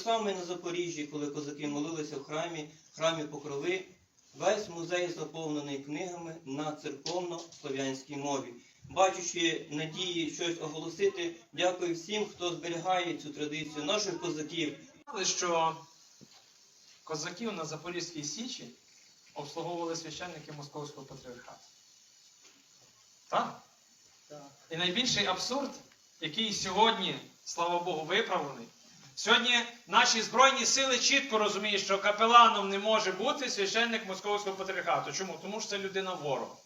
Так само і на Запоріжжі, коли козаки молилися в храмі, храмі Покрови, весь музей заповнений книгами на церковно-слов'янській мові. Бачучи надії щось оголосити, дякую всім, хто зберігає цю традицію наших козаків. Знали, що козаків на Запорізькій Січі обслуговували священники Московського патріархату. Так? І найбільший абсурд, який сьогодні, слава Богу, виправлений. Сьогодні наші Збройні сили чітко розуміють, що капеланом не може бути священник Московського патріархату. Чому? Тому що це людина ворог.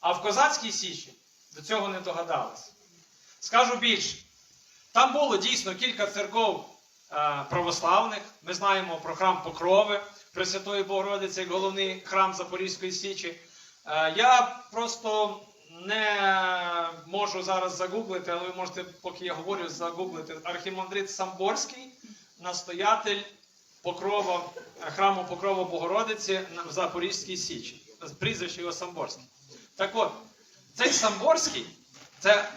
А в Козацькій Січі до цього не догадались. Скажу більше. Там було дійсно кілька церков е, православних. Ми знаємо про храм Покрови Пресвятої Богородиці, як головний храм Запорізької Січі. Е, я просто не можу зараз загуглити, але ви можете, поки я говорю, загуглити архімандрит Самборський, настоятель Покрова, храму Покрова Богородиці в Запорізькій Січі. Прізвище його Самборський. Так от, цей Самборський, це е,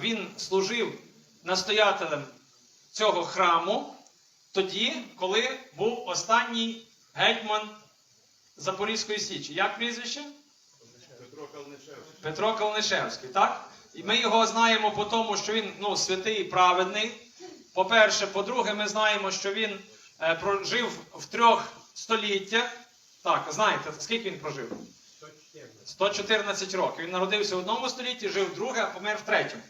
він служив настоятелем цього храму тоді, коли був останній гетьман Запорізької Січі. Як прізвище? Калнишевський. Петро Калнишевський, так? І ми його знаємо по тому, що він ну, святий і праведний. По-перше, по-друге, ми знаємо, що він е, прожив в трьох століттях. Так, знаєте, скільки він прожив? 114. 114 років. Він народився в одному столітті, жив в друге, а помер в третьому.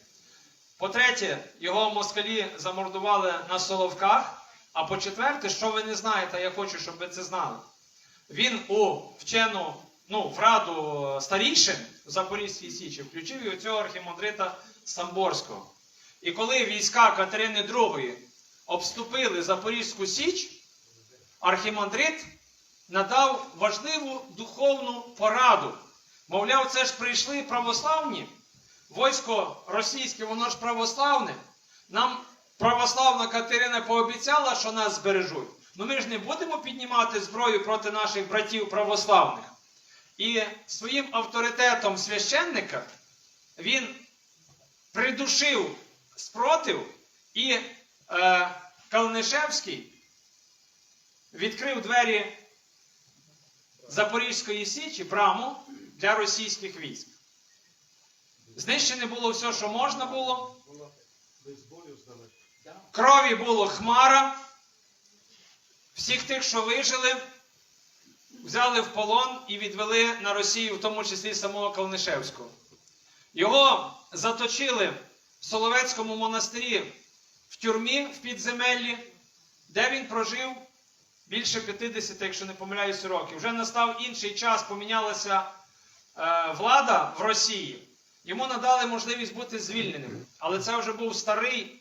По-третє, його москалі замордували на Соловках. А по-четверте, що ви не знаєте, я хочу, щоб ви це знали. Він у вчену, ну, в раду старішин в Запорізькій Січі включив і оцього архімандрита Самборського. І коли війська Катерини II обступили Запорізьку Січ, архімандрит надав важливу духовну пораду. Мовляв, це ж прийшли православні, військо російське, воно ж православне. Нам православна Катерина пообіцяла, що нас збережуть. Ну ми ж не будемо піднімати зброю проти наших братів православних. І своїм авторитетом священника він придушив спротив, і е, Калнишевський відкрив двері Запорізької Січі, браму для російських військ. Знищене було все, що можна було. Крові було хмара. Всіх тих, що вижили, взяли в полон і відвели на Росію, в тому числі самого Калнишевського. Його заточили в Соловецькому монастирі в тюрмі в підземеллі, де він прожив більше 50, якщо не помиляюсь, років. Вже настав інший час, помінялася е, влада в Росії. Йому надали можливість бути звільненим. Але це вже був старий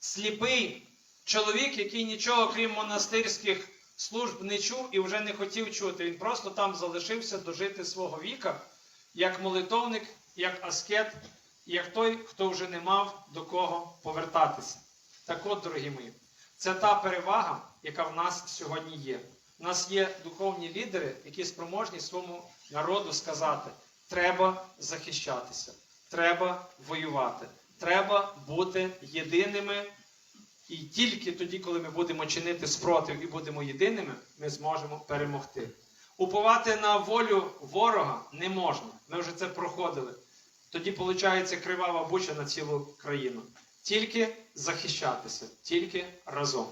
сліпий чоловік, який нічого крім монастирських служб не чув і вже не хотів чути. Він просто там залишився дожити свого віка, як молитовник, як аскет, як той, хто вже не мав до кого повертатися. Так от, дорогі мої, це та перевага, яка в нас сьогодні є. У нас є духовні лідери, які спроможні своєму народу сказати: треба захищатися, треба воювати, треба бути єдиними. І тільки тоді, коли ми будемо чинити спротив і будемо єдиними, ми зможемо перемогти. Уповати на волю ворога не можна. Ми вже це проходили. Тоді виходить кривава буча на цілу країну. Тільки захищатися, тільки разом.